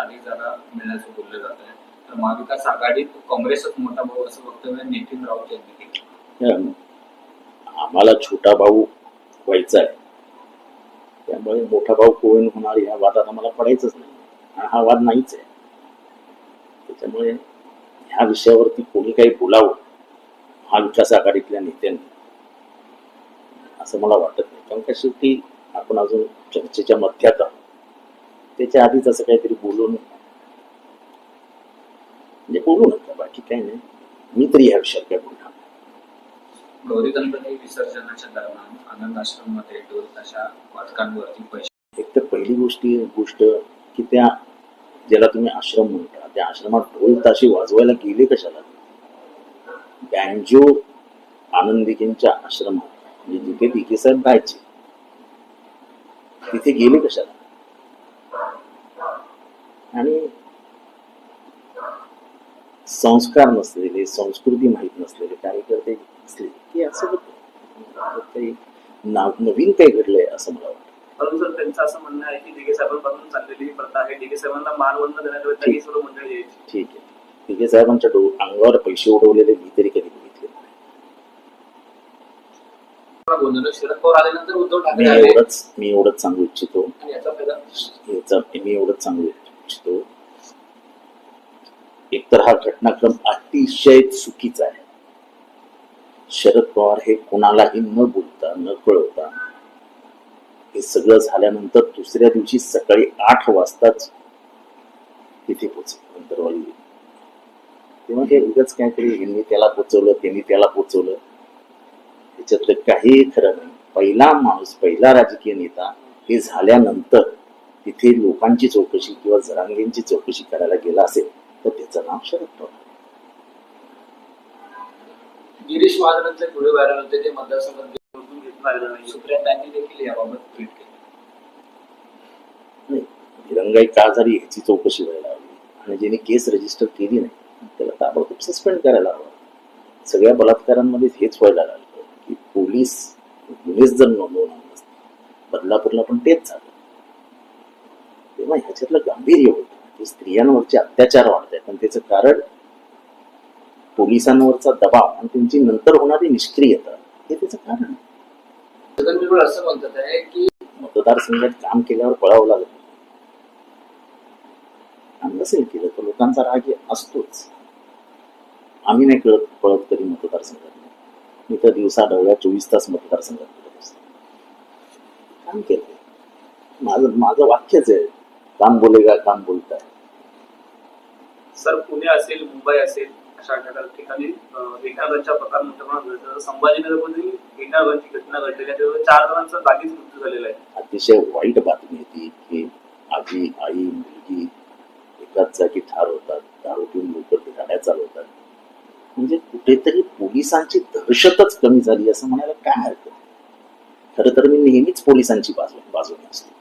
अधिक जागा मिळण्याचं बोललं जात आहे. तर महाविकास आघाडीत काँग्रेसच मोठा भाऊ असं वक्तव्य नितीन राऊत यांनी केलं. आम्हाला छोटा भाऊ व्हायचा आहे. त्यामुळे मोठा भाऊ कोण होणार या वादात आम्हाला पडायचंच नाही. हा वाद नाहीच आहे. त्याच्यामुळे ह्या विषयावरती कोणी काही बोलावं महाविकास आघाडीतल्या नेत्यांनी असं मला वाटत नाही. कारण का शेवटी आपण अजून चर्चेच्या मध्यात आहोत. त्याच्या आधीच असं काहीतरी बोलू नये म्हणजे बोलू नका बाकी काही नाही. मी तरी ह्या विषयात काय बोलणार? विसर्जनाच्या दरम्यान आनंद आश्रममध्ये वादकांवरती पैसे. एक तर पहिली गोष्टी गोष्ट की त्या ज्याला तुम्ही आश्रम म्हणता त्या आश्रमात ढोल ताशे वाजवायला गेले कशाला? बँजो आनंदिकींच्या आश्रमात. म्हणजे जिथे दिके साहेब गायचे तिथे गेले कशाला? आणि संस्कार नसलेले संस्कृती माहीत नसलेले कार्यकर्ते असले. की असं होतं. काही नाव- नवीन काही घडलंय असं मला वाटतं. परंतु सर त्यांचं असं म्हणणं आहे की दिगे साहेबांपासून चाललेली ही प्रथा आहे. दिगे साहेबांना मानवंदन देण्याकरिता ही सर्व मंडळी यायची. ठीक आहे. दिघे साहेबांच्या डो अंगावर पैसे उडवलेले मी तरी कधी बघितले नाही. गोंधळ शरद पवार आल्यानंतर उद्धव मी एवढंच मी एवढंच सांगू इच्छितो. आणि याचा फायदा? याचा मी एवढंच सांगू इच्छितो एकतर हा घटनाक्रम अतिशय चुकीचा आहे. शरद पवार हे कोणालाही न बोलता न कळवता हे सगळं झाल्यानंतर दुसऱ्या दिवशी सकाळी आठ वाजताच तिथे पोचले अंतरवाली तेव्हा हे उगाच काहीतरी यांनी त्याला पोचवलं त्यांनी त्याला पोचवलं. त्याच्यातलं काही खरं नाही. पहिला माणूस पहिला राजकीय नेता हे झाल्यानंतर तिथे लोकांची चौकशी किंवा जरांगेंची चौकशी करायला गेला असेल तर त्याचं नाव शरद पवार. गिरीश महाजनांचे व्हिडिओ व्हायरल होते ते मतदारसंघात समजून घेतलं आलेलं नाही. सुप्रियांनी देखील याबाबत ट्विट केले. नाही दिरंगाई का झाली ह्याची चौकशी व्हायला हवी आणि ज्यांनी केस रजिस्टर केली नाही त्याला ताबडतोब सस्पेंड करायला हवं. सगळ्या बलात्कारांमध्ये हेच व्हायला लागलं की पोलीस गुन्हेच जर नोंदवणार नसते बदलापूरला पण तेच झालं. तेव्हा ह्याच्यातलं गांभीर्य होतं. की स्त्रियांवरचे अत्याचार वाढत आहेत. आणि त्याचं कारण पोलिसांवरचा दबाव आणि त्यांची नंतर होणारी निष्क्रियता हे त्याचं कारण आहे. छगन भुजबळ असं म्हणतात आहे की मतदारसंघात काम केल्यावर पळावं लागत. आणि नसेल केलं तर लोकांचा राग हे असतोच. आम्ही नाही कळत पळत कधी मतदारसंघात मी तर दिवसा डवळ्या चोवीस तास मतदारसंघात काम केलं माझं माझं वाक्यच आहे. काम बोलेगा काम बोलताय सर पुणे असेल मुंबई असेल अशा ठिकाणी एकागनच्या प्रकार मोठ्या प्रमाणात संभाजीनगरमध्ये एकागनची घटना घडलेली आहे चार जणांचा जागीच मृत्यू झालेला आहे. अतिशय वाईट बातमी होती की आजी आई मुलगी एकाच जागी ठार होतात दारू पिऊन लोक ते गाड्या चालवतात. म्हणजे कुठेतरी पोलिसांची दहशतच कमी झाली असं म्हणायला काय हरकत? खरं तर मी नेहमीच पोलिसांची बाजू बाजूने असतो.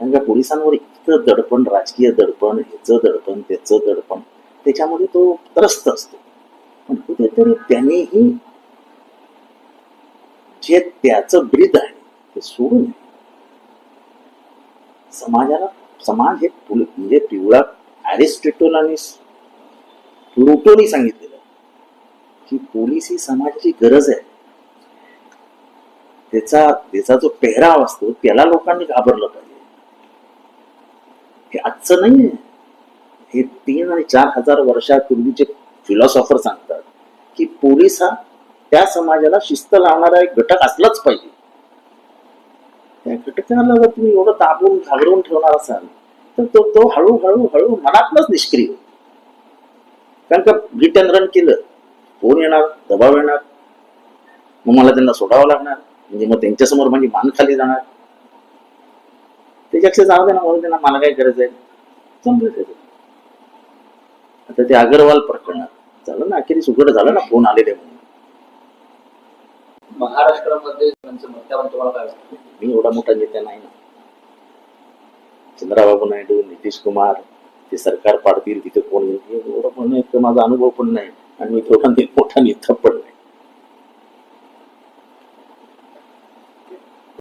कारण का पोलिसांवर इतकं दडपण राजकीय दडपण ह्याचं दडपण त्याचं दडपण त्याच्यामध्ये तो त्रस्त असतो. पण कुठेतरी त्यानेही जे त्याचं ब्रीद आहे ते सोडू नये समाजाला समाज हे पुल- म्हणजे पिवळा अरिस्टोटल आणि प्लुटोनी सांगितलेलं की पोलीस ही समाजाची गरज आहे. त्याचा त्याचा जो पेहराव असतो त्याला लोकांनी घाबरलं पाहिजे. हे आजचं नाहीये. हे तीन आणि चार हजार वर्षापूर्वीचे फिलॉसॉफर सांगतात की पोलीस हा त्या समाजाला शिस्त लावणारा एक घटक असलाच पाहिजे. त्या घटकाला जर तुम्ही एवढं दाबून घाबरवून ठेवणार असाल तर तो तो हळूहळू हळू मनातनच निष्क्रिय कारण का हिट अँड रन केलं फोन येणार दबाव येणार? मग मला त्यांना सोडावं लागणार. म्हणजे मग त्यांच्यासमोर म्हणजे मान खाली जाणार. त्याच्यापेक्षा जाऊ दे ना म्हणून त्यांना मला काय करायचं आहे? संपलं त्याचं आता ते अगरवाल प्रकरणात झालं ना अखेरीस उघड झालं ना फोन आलेले म्हणून. महाराष्ट्रामध्ये मी एवढा मोठा नेता नाही ना. चंद्राबाबू नायडू नितीश कुमार ते सरकार पाडतील तिथे कोण एवढं पण नाही माझा अनुभव पण नाही. आणि मी थोडा मोठा नेता पण